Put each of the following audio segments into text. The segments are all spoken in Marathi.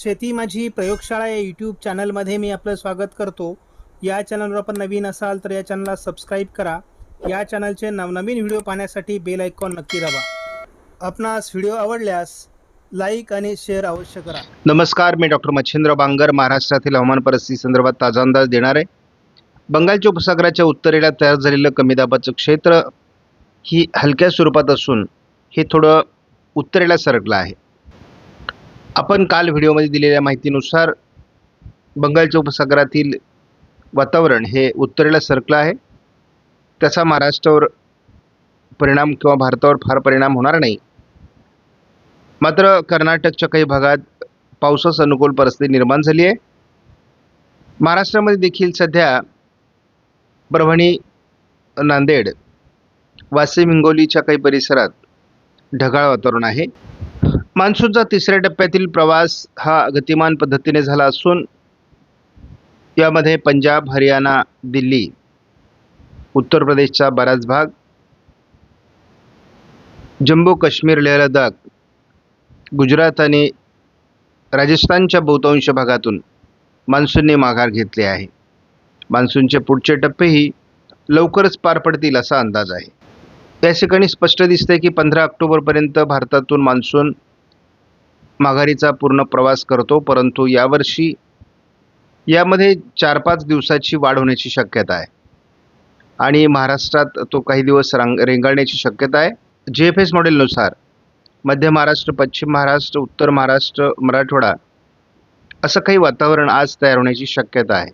शेती माझी प्रयोगशाळा या यूट्यूब चॅनलमध्ये मी आपलं स्वागत करतो. या चॅनलवर आपण नवीन असाल तर या चॅनलला सबस्क्राईब करा. या चॅनलचे नवनवीन व्हिडिओ पाहण्यासाठी बेल आयकॉन नक्की दाबा. आपणास व्हिडिओ आवडल्यास लाईक आणि शेअर अवश्य करा. नमस्कार मी डॉक्टर मच्छिंद्र बांगर महाराष्ट्रातील हवामान परिस्थिती संदर्भात ताजा अंदाज देणार आहे. बंगालच्या उपसागराच्या उत्तरेला तयार झालेलं कमी दाबाचं क्षेत्र ही हलक्या स्वरूपात असून हे थोडं उत्तरेला सरकलं आहे. आपण काल व्हिडिओमध्ये दिलेल्या माहितीनुसार बंगालच्या उपसागरातील वातावरण हे उत्तरेला सरकलं आहे. त्याचा महाराष्ट्रावर परिणाम किंवा भारतावर फार परिणाम होणार नाही. मात्र कर्नाटकच्या काही भागात पावसास अनुकूल परिस्थिती निर्माण झाली आहे. महाराष्ट्रामध्ये देखील सध्या परभणी नांदेड वाशिम हिंगोलीच्या काही परिसरात ढगाळ वातावरण आहे. मान्सूनचा तिसऱ्या टप्प्यातील प्रवास हा गतिमान पद्धतीने झाला असून यामध्ये पंजाब हरियाणा दिल्ली उत्तर प्रदेशचा बराच भाग जम्मू काश्मीर लेह लडाख गुजरात आणि राजस्थानच्या बहुतांश भागातून मान्सूनने माघार घेतली आहे. मान्सूनचे पुढचे टप्पेही लवकरच पार पडतील असा अंदाज आहे. या ठिकाणी स्पष्ट दिसते की पंधरा ऑक्टोबरपर्यंत भारतातून मान्सून माघारीचा पूर्ण प्रवास करतो परंतु यावर्षी यामध्ये चार पाच दिवसाची वाढ होण्याची शक्यता आहे. आणि महाराष्ट्रात तो काही दिवस रांग रेंगाळण्याची शक्यता आहे. जी एफ एस मॉडेलनुसार मध्य महाराष्ट्र पश्चिम महाराष्ट्र उत्तर महाराष्ट्र मराठवाडा असं काही वातावरण आज तयार होण्याची शक्यता आहे.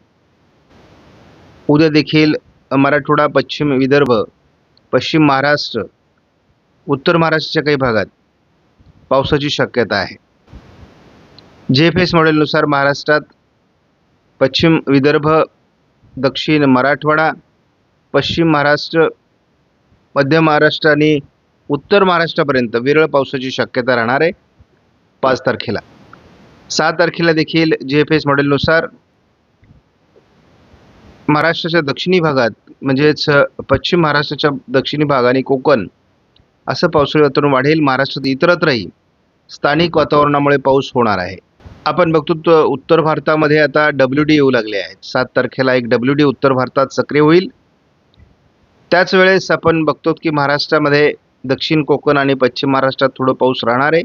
उद्या देखील मराठवाडा पश्चिम विदर्भ पश्चिम महाराष्ट्र उत्तर महाराष्ट्राच्या काही भागात पावसाची शक्यता आहे. जे एफ एस मॉडेलनुसार महाराष्ट्रात पश्चिम विदर्भ दक्षिण मराठवाडा पश्चिम महाराष्ट्र मध्य महाराष्ट्र आणि उत्तर महाराष्ट्रापर्यंत विरळ पावसाची शक्यता राहणार आहे. पाच तारखेला. सहा तारखेला देखील जे एफ एस मॉडेलनुसार महाराष्ट्राच्या दक्षिणी भागात म्हणजेच पश्चिम महाराष्ट्राच्या दक्षिणी भाग आणि कोकण असं पावसाळी वातावरण वाढेल. महाराष्ट्रात इतरत्रही स्थानिक वातावरणामुळे पाऊस होणार आहे. आपण बघतो तो उत्तर भारतामध्ये आता डब्ल्यू डी येऊ लागले आहेत. सात तारखेला एक डब्ल्यू डी उत्तर भारतात सक्रिय होईल. त्याच वेळेस आपण बघतो की महाराष्ट्रामध्ये दक्षिण कोकण आणि पश्चिम महाराष्ट्रात थोडं पाऊस राहणार आहे.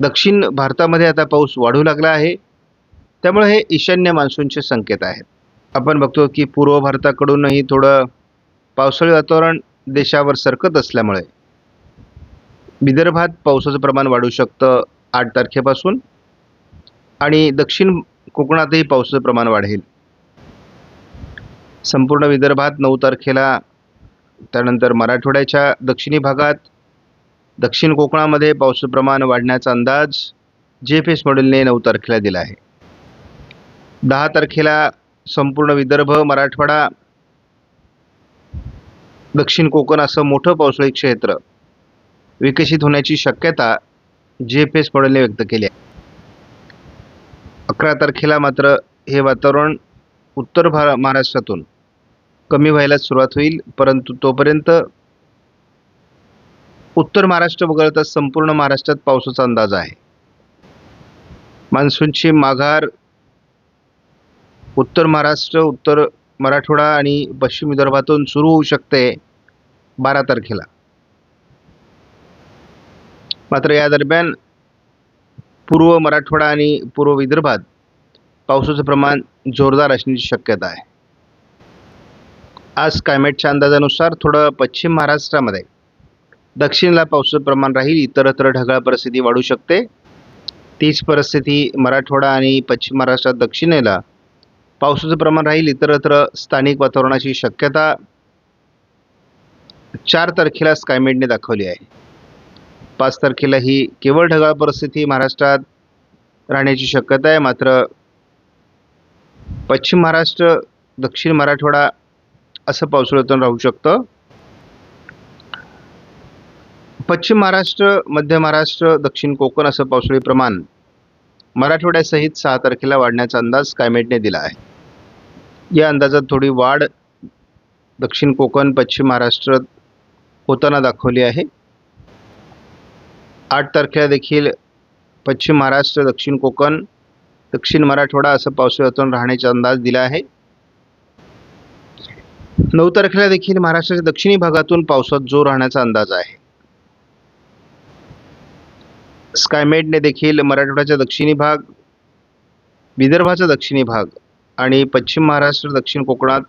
दक्षिण भारतामध्ये आता पाऊस वाढू लागला आहे. त्यामुळे हे ईशान्य मान्सूनचे संकेत आहेत. आपण बघतो की पूर्व भारताकडूनही थोडं पावसाळी वातावरण देशावर सरकत असल्यामुळे विदर्भात पावसाचं प्रमाण वाढू शकतं. आठ तारखेपासून आणि दक्षिण कोकणातही पावसाचं प्रमाण वाढेल. संपूर्ण विदर्भात नऊ तारखेला त्यानंतर मराठवाड्याच्या दक्षिणी भागात दक्षिण कोकणामध्ये पावसाचं प्रमाण वाढण्याचा अंदाज जे एफ एस मॉडेलने नऊ तारखेला दिला आहे. दहा तारखेला संपूर्ण विदर्भ मराठवाडा दक्षिण कोकण असं मोठं पावसाळी क्षेत्र विकसित होण्याची शक्यता जे पेस एस व्यक्त केले अकरा तारखेला मात्र हे वातावरण उत्तर भार महाराष्ट्रातून कमी व्हायला सुरुवात होईल परंतु तोपर्यंत उत्तर महाराष्ट्र वगळता संपूर्ण महाराष्ट्रात पावसाचा अंदाज आहे. मान्सूनची माघार उत्तर महाराष्ट्र उत्तर मराठवाडा आणि पश्चिम विदर्भातून सुरू होऊ शकते बारा तारखेला. मात्र या दरम्यान पूर्व मराठवाडा आणि पूर्व विदर्भात पावसाचं प्रमाण जोरदार असण्याची शक्यता आहे. आज क्लायमेटच्या अंदाजानुसार थोडं पश्चिम महाराष्ट्रामध्ये दक्षिणला पावसाचं प्रमाण राहील इतरत्र ढगाळ परिस्थिती वाढू शकते. तीच परिस्थिती मराठवाडा आणि पश्चिम महाराष्ट्रात दक्षिणेला पावसाचं प्रमाण राहील इतरत्र स्थानिक वातावरणाची शक्यता चार तारखेला स्कायमेटने दाखवली आहे. पाच तारखेला ही केवळ ढगाळ परिस्थिती महाराष्ट्रात राहण्याची शक्यता आहे. मात्र पश्चिम महाराष्ट्र दक्षिण मराठवाडा असं पावसाळ्यातून राहू शकतं. पश्चिम महाराष्ट्र मध्य महाराष्ट्र दक्षिण कोकण असं पावसाळी प्रमाण मराठवाड्यासहित सहा तारखेला वाढण्याचा अंदाज स्कायमेटने दिला आहे. या अंदाजात थोडी वाढ दक्षिण कोकण पश्चिम महाराष्ट्रात होताना दाखवली आहे. आठ तारखेला देखील पश्चिम महाराष्ट्र दक्षिण कोकण दक्षिण मराठवाडा असं पावसाळी वातावरण राहण्याचा अंदाज दिला आहे. नऊ तारखेला देखील महाराष्ट्राच्या दक्षिणी भागातून पावसात जोर राहण्याचा अंदाज आहे. स्कायमेटने देखील मराठवाड्याचा दक्षिणी भाग विदर्भाचा दक्षिणी भाग आणि पश्चिम महाराष्ट्र दक्षिण कोकणात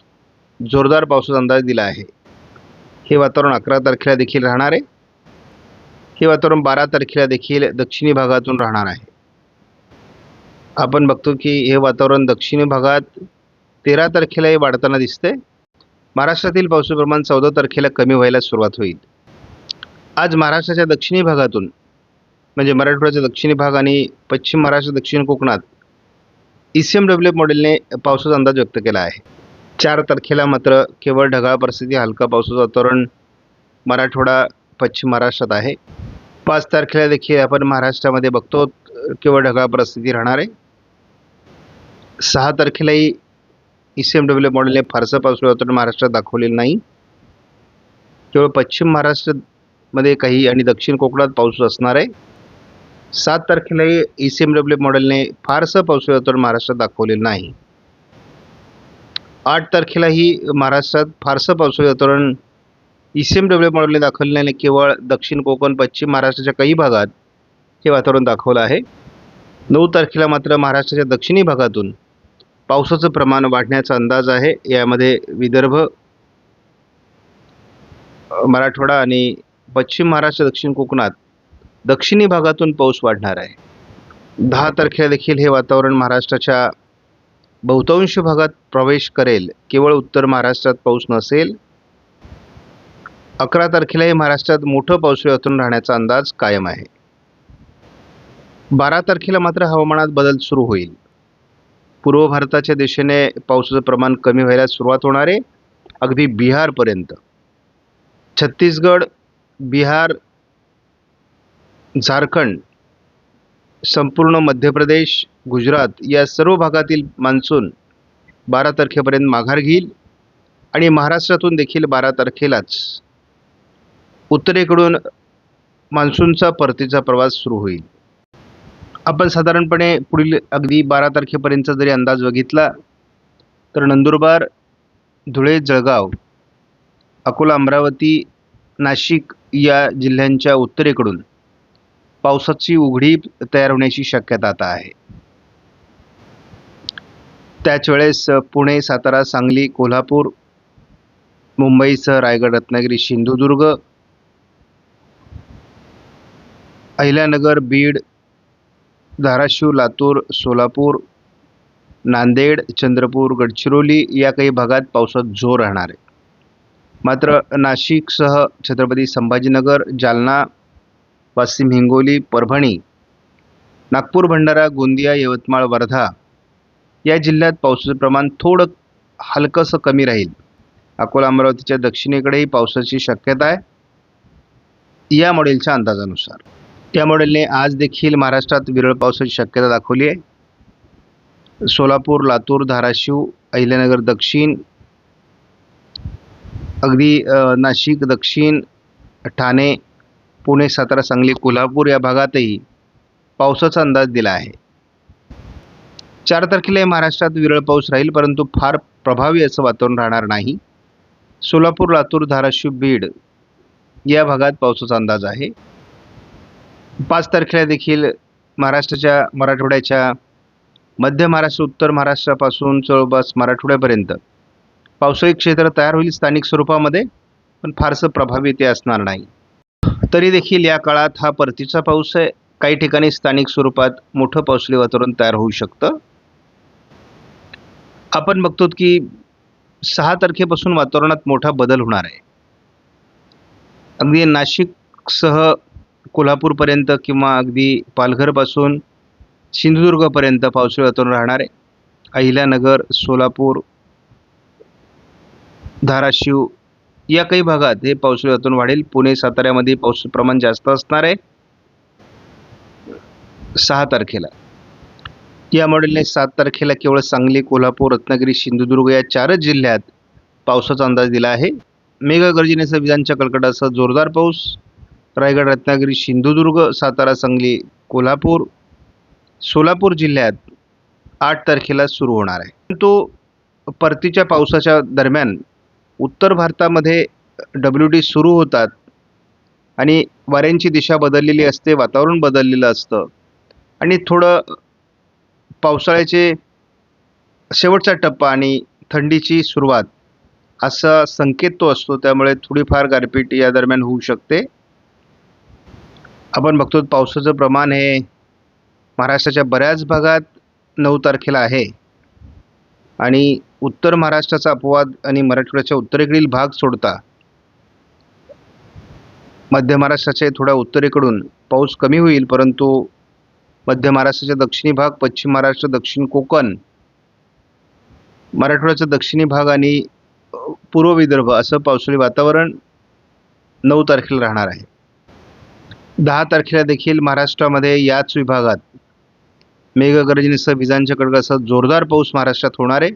जोरदार पावसाचा अंदाज दिला आहे. हे वातावरण अकरा तारखेला देखील राहणार आहे. हे वातावरण बारा तारखेला देखील दक्षिणी भागातून राहणार आहे. आपण बघतो की हे वातावरण दक्षिणी भागात तेरा तारखेलाही वाढताना दिसते महाराष्ट्रातील पावसाचे प्रमाण चौदा तारखेला कमी व्हायला सुरुवात होईल. आज महाराष्ट्राच्या दक्षिणी भागातून म्हणजे मराठवाड्याचा दक्षिणी भाग आणि पश्चिम महाराष्ट्र दक्षिण कोकणात ई सी एम डब्ल्यू मॉडेलने पावसाचा अंदाज व्यक्त केला आहे. चार तारखेला मात्र केवळ ढगाळ परिस्थिती हलका पावसाचं वातावरण मराठवाडा पश्चिम महाराष्ट्रात आहे. पाच तारखेला देखील आपण महाराष्ट्रामध्ये बघतो केवळ ढगाळ परिस्थिती राहणार आहे. सहा तारखेलाही ई सी एम डब्ल्यू मॉडेलने फारसं पाऊस वातावरण महाराष्ट्रात दाखवलेलं नाही. केवळ पश्चिम महाराष्ट्रामध्ये काही आणि दक्षिण कोकणात पाऊस असणार आहे. सात तारखेलाही ई सी एम डब्ल्यू मॉडेलने फारसं पाऊस वातावरण महाराष्ट्रात दाखवलेलं नाही. आठ तारखेलाही महाराष्ट्रात फारसं पावसाळी वातावरण ई सी एम डब्ल्यू मॉडेलने दाखवल्याने केवळ दक्षिण कोकण पश्चिम महाराष्ट्राच्या काही भागात हे वातावरण दाखवलं आहे. नऊ तारखेला मात्र महाराष्ट्राच्या दक्षिणी भागातून पावसाचं प्रमाण वाढण्याचा अंदाज आहे. यामध्ये विदर्भ मराठवाडा आणि पश्चिम महाराष्ट्र दक्षिण कोकणात दक्षिणी भागातून पाऊस वाढणार आहे. दहा तारखेला देखील हे वातावरण महाराष्ट्राच्या बहुतांश भागात प्रवेश करेल. केवळ उत्तर महाराष्ट्रात पाऊस नसेल अकरा तारखेलाही महाराष्ट्रात मोठं पावसाळी वातावरण राहण्याचा अंदाज कायम आहे. बारा तारखेला मात्र हवामानात बदल सुरू होईल. पूर्व भारताच्या दिशेने पावसाचं प्रमाण कमी व्हायला सुरुवात होणार आहे. अगदी बिहारपर्यंत छत्तीसगड बिहार झारखंड संपूर्ण मध्य प्रदेश गुजरात या सर्व भागातील मान्सून बारा तारखेपर्यंत माघार घेईल. आणि महाराष्ट्रातून देखील बारा तारखेलाच उत्तरेकडून मान्सूनचा परतीचा प्रवास सुरू होईल. आपण साधारणपणे पुढील अगदी बारा तारखेपर्यंतचा जरी अंदाज बघितला तर नंदुरबार धुळे जळगाव अकोला अमरावती नाशिक या जिल्ह्यांच्या उत्तरेकडून पावसाची उघडी तयार होण्याची शक्यता आता आहे. त्याच वेळेस पुणे सातारा सांगली कोल्हापूर मुंबईसह रायगड रत्नागिरी सिंधुदुर्ग अहिल्यानगर बीड धाराशिव लातूर सोलापूर नांदेड चंद्रपूर गडचिरोली या काही भागात पावसात जोर राहणार आहे. मात्र नाशिकसह छत्रपती संभाजीनगर जालना वाशिम हिंगोली परभणी नागपूर भंडारा गोंदिया यवतमाळ वर्धा या जिल्ह्यात पावसाचं प्रमाण थोडं हलकंसं कमी राहील. अकोला अमरावतीच्या दक्षिणेकडेही पावसाची शक्यता आहे. या मॉडेलच्या अंदाजानुसार. या मॉडेलने आज देखील महाराष्ट्रात विरळ पावसाची शक्यता दाखवली आहे. सोलापूर लातूर धाराशिव अहिल्यानगर दक्षिण अगदी नाशिक दक्षिण ठाणे पुणे सातारा सांगली कोल्हापूर या भागातही पावसाचा अंदाज दिला आहे. चार तारखेला महाराष्ट्रात विरळ पाऊस राहील परंतु फार प्रभावी असं वातावरण राहणार नाही. सोलापूर लातूर धाराशिव बीड या भागात पावसाचा अंदाज आहे. पाच तारखेला देखील महाराष्ट्राच्या मराठवाड्याच्या मध्य महाराष्ट्र उत्तर महाराष्ट्रापासून जवळपास मराठवाड्यापर्यंत. पावसाळी क्षेत्र तयार होईल स्थानिक स्वरूपामध्ये पण फारसं प्रभावी ते असणार नाही. तरी देखील या काळात हा परतीचा पाऊस आहे. काही ठिकाणी स्थानिक स्वरूपात मोठं पावसाळी वातावरण तयार होऊ शकतं. आपण बघतो की सहा तारखेपासून वातावरणात मोठा बदल होणार आहे. अगदी नाशिकसह कोल्हापूरपर्यंत किंवा अगदी पालघरपासून सिंधुदुर्गपर्यंत पावसाळी वातावरण राहणार आहे अहिल्यानगर सोलापूर धाराशिव या काही भागात हे पावसाळी वातावरण वाढेल. पुणे साताऱ्यामध्ये पाऊस प्रमाण जास्त असणार आहे. सहा तारखेला. या मॉडेलने सात तारखेला केवळ सांगली कोल्हापूर रत्नागिरी सिंधुदुर्ग या चारच जिल्ह्यात पावसाचा अंदाज दिला आहे. मेघगर्जनेसह विजांच्या कडकडासह जोरदार पाऊस. रायगड रत्नागिरी सिंधुदुर्ग सातारा सांगली कोल्हापूर सोलापूर जिल्ह्यात आठ तारखेला सुरू होणार आहे. परंतु परतीच्या पावसाच्या दरम्यान उत्तर भारतामध्ये डब्ल्यू डी सुरू होतात आणि वाऱ्यांची दिशा बदललेली असते वातावरण बदललेलं असतं आणि थोडं पावसाळ्याचे शेवटचा टप्पा आणि थंडीची सुरुवात असा संकेत तो असतो त्यामुळे थोडीफार गारपीट या दरम्यान होऊ शकते. आपण बघतो पावसाचं प्रमाण हे महाराष्ट्राच्या बऱ्याच भागात नऊ तारखेला आहे. आणि उत्तर महाराष्ट्राचा अपवाद आणि मराठवाड्याच्या उत्तरेकडील भाग सोडता मध्य महाराष्ट्राच्या थोड्या उत्तरेकडून पाऊस कमी होईल परंतु मध्य महाराष्ट्राच्या दक्षिणी भाग पश्चिम महाराष्ट्र दक्षिण कोकण मराठवाड्याचा दक्षिणी भाग आणि पूर्व विदर्भ असं पावसाळी वातावरण नऊ तारखेला राहणार आहे. दहा तारखेला देखील महाराष्ट्रामध्ये याच विभागात मेघगर्जनेसह विजांच्या कडकासह जोरदार पाऊस महाराष्ट्रात होणार आहे.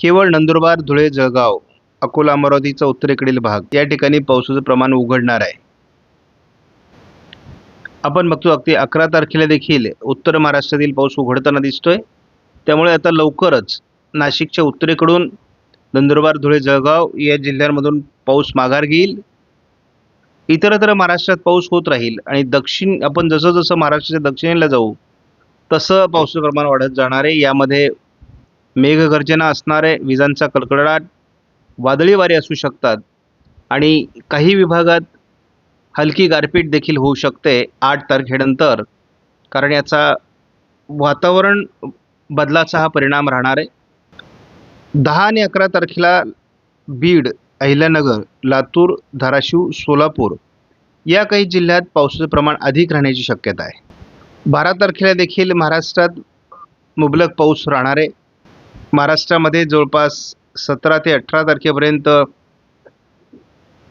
केवळ नंदुरबार धुळे जळगाव अकोला अमरावतीचा उत्तरेकडील भाग या ठिकाणी पावसाचं प्रमाण उघडणार आहे. आपण बघतो अगदी अकरा तारखेला देखील उत्तर महाराष्ट्रातील पाऊस उघडताना दिसतोय. त्यामुळे आता लवकरच नाशिकच्या उत्तरेकडून नंदुरबार धुळे जळगाव या जिल्ह्यांमधून पाऊस माघार घेईल. इतरत्र महाराष्ट्रात पाऊस होत राहील आणि दक्षिण आपण जसं जसं महाराष्ट्राच्या दक्षिणेला जाऊ तसं पावसाचं प्रमाण वाढत जाणार आहे. यामध्ये मेघगर्जना असणारे विजांचा कडकडाट वादळी वारे असू शकतात आणि काही विभागात हलकी गारपीट देखील होऊ शकते आठ तारखेनंतर. कारण याचा वातावरण बदलाचा हा परिणाम राहणार आहे. दहा आणि अकरा तारखेला बीड अहिल्यानगर लातूर धाराशिव सोलापूर या काही जिल्ह्यात पावसाचं प्रमाण अधिक राहण्याची शक्यता आहे. बारा तारखेला देखील महाराष्ट्रात मुबलक पाऊस राहणार. आहे महाराष्ट्रामध्ये जवळपास सतरा ते अठरा तारखेपर्यंत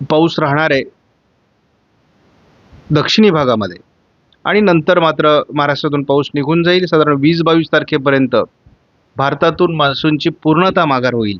पाऊस राहणार आहे दक्षिणी भागामध्ये. आणि नंतर मात्र महाराष्ट्रातून पाऊस निघून जाईल. साधारण वीस बावीस तारखेपर्यंत भारतातून मान्सूनची पूर्णता माघार होईल.